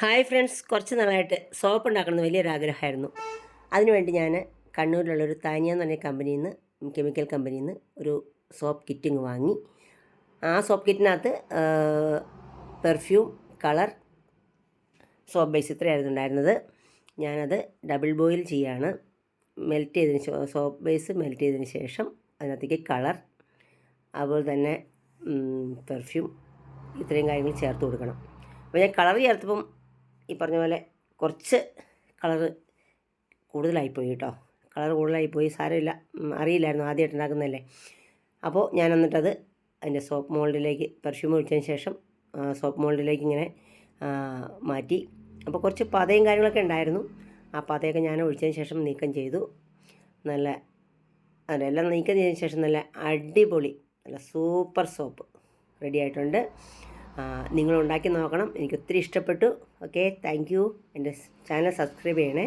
Hi friends കുറച്ച് നാളായിട്ട് soap ഉണ്ടാക്കണമെന്ന് വലിയൊരു ആഗ്രഹമായിരുന്നു അതിനുവേണ്ടി ഞാൻ കണ്ണൂരിലുള്ളൊരു താനിയ എന്ന് പറഞ്ഞ കമ്പനിയിൽ നിന്ന് കെമിക്കൽ കമ്പനിയിൽ നിന്ന് ഒരു സോപ്പ് കിറ്റിങ് വാങ്ങി. ആ സോപ്പ് കിറ്റിനകത്ത് പെർഫ്യൂം കളർ സോപ്പ് ബേസ് ഇത്രയായിരുന്നു ഉണ്ടായിരുന്നത്. ഞാനത് ഡബിൾ ബോയിൽ ചെയ്യാണ്. മെൽറ്റ് ചെയ്തതിന് സോപ്പ് ബേസ് മെൽറ്റ് ചെയ്തതിന് ശേഷം അതിനകത്തേക്ക് കളർ അതുപോലെ തന്നെ പെർഫ്യൂം ഇത്രയും കാര്യങ്ങൾ ചേർത്ത് കൊടുക്കണം. അപ്പോൾ ഞാൻ കളർ ചേർത്തപ്പം ഈ പറഞ്ഞ പോലെ കുറച്ച് കളറ് കൂടുതലായിപ്പോയി കേട്ടോ. കളർ കൂടുതലായിപ്പോയി സാരമില്ല. അറിയില്ലായിരുന്നു ആദ്യമായിട്ട് ഉണ്ടാക്കുന്നതല്ലേ. അപ്പോൾ ഞാൻ എന്നിട്ടത് അതിന്റെ സോപ്പ് മോൾഡിലേക്ക് പെർഫ്യൂം ഒഴിച്ചതിന് ശേഷം സോപ്പ് മോൾഡിലേക്ക് ഇങ്ങനെ മാറ്റി. അപ്പോൾ കുറച്ച് പതയും കാര്യങ്ങളൊക്കെ ഉണ്ടായിരുന്നു. ആ പതയൊക്കെ ഞാൻ ഒഴിച്ചതിന് ശേഷം നീക്കം ചെയ്തു. നല്ല അതെല്ലാം നീക്കം ചെയ്തതിന് ശേഷം നല്ല അടിപൊളി നല്ല സൂപ്പർ സോപ്പ് റെഡി ആയിട്ടുണ്ട്. ഉണ്ടാക്കി നോക്കണം. എനിക്ക് ഒത്തിരി ഇഷ്ടപ്പെട്ടു. ഓക്കെ താങ്ക് യു എന്റെ ചാനൽ സബ്സ്ക്രൈബ് ചെയ്യണേ.